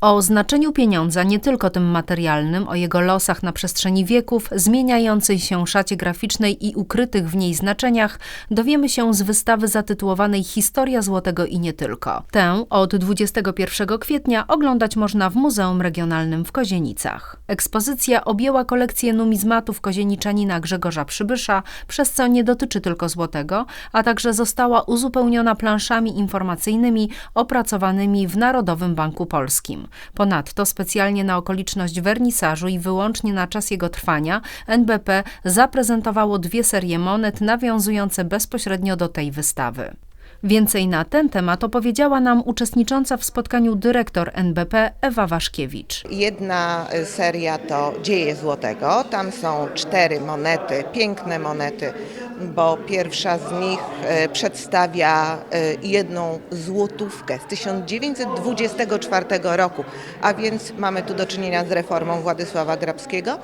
O znaczeniu pieniądza nie tylko tym materialnym, o jego losach na przestrzeni wieków, zmieniającej się szacie graficznej i ukrytych w niej znaczeniach dowiemy się z wystawy zatytułowanej Historia Złotego i nie tylko. Tę od 21 kwietnia oglądać można w Muzeum Regionalnym w Kozienicach. Ekspozycja objęła kolekcję numizmatów kozieniczanina Grzegorza Przybysza, przez co nie dotyczy tylko złotego, a także została uzupełniona planszami informacyjnymi opracowanymi w Narodowym Banku Polskim. Ponadto specjalnie na okoliczność wernisażu i wyłącznie na czas jego trwania NBP zaprezentowało dwie serie monet nawiązujące bezpośrednio do tej wystawy. Więcej na ten temat opowiedziała nam uczestnicząca w spotkaniu dyrektor NBP Ewa Waszkiewicz. Jedna seria to Dzieje Złotego. Tam są cztery monety, piękne monety, bo pierwsza z nich y, przedstawia y, jedną złotówkę z 1924 roku, a więc mamy tu do czynienia z reformą Władysława Grabskiego.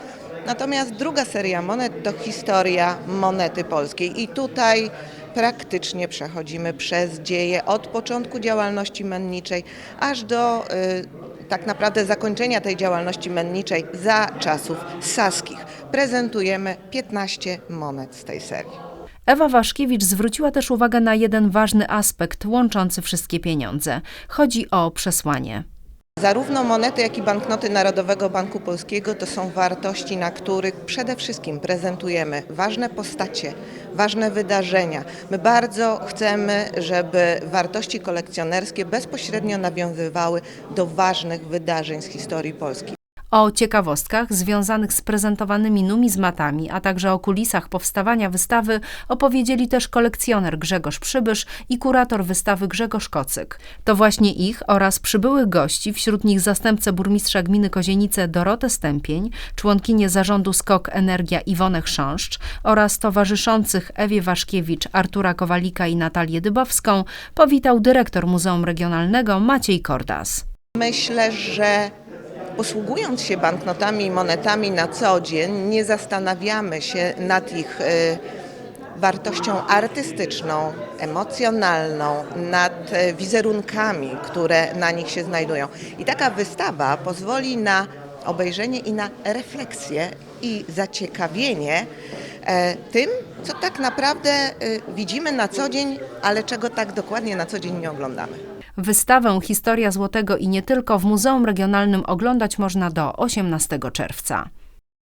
Natomiast druga seria monet to historia monety polskiej i tutaj praktycznie przechodzimy przez dzieje od początku działalności menniczej aż do y, tak naprawdę zakończenia tej działalności menniczej za czasów saskich. Prezentujemy 15 monet z tej serii. Ewa Waszkiewicz zwróciła też uwagę na jeden ważny aspekt łączący wszystkie pieniądze. Chodzi o przesłanie. Zarówno monety, jak i banknoty Narodowego Banku Polskiego to są wartości, na których przede wszystkim prezentujemy ważne postacie, ważne wydarzenia. My bardzo chcemy, żeby wartości kolekcjonerskie bezpośrednio nawiązywały do ważnych wydarzeń z historii Polski. O ciekawostkach związanych z prezentowanymi numizmatami, a także o kulisach powstawania wystawy opowiedzieli też kolekcjoner Grzegorz Przybysz i kurator wystawy Grzegorz Kocyk. To właśnie ich oraz przybyłych gości, wśród nich zastępcę burmistrza gminy Kozienice Dorotę Stępień, członkinię zarządu SKOK Energia Iwonę Chrząszcz oraz towarzyszących Ewie Waszkiewicz, Artura Kowalika i Natalię Dybowską powitał dyrektor Muzeum Regionalnego Maciej Kordas. Myślę, że posługując się banknotami i monetami na co dzień, nie zastanawiamy się nad ich y, wartością artystyczną, emocjonalną, nad y, wizerunkami, które na nich się znajdują. I taka wystawa pozwoli na obejrzenie i na refleksję i zaciekawienie tym, co tak naprawdę y, widzimy na co dzień, ale czego tak dokładnie na co dzień nie oglądamy. Wystawę Historia Złotego i nie tylko w Muzeum Regionalnym oglądać można do 18 czerwca.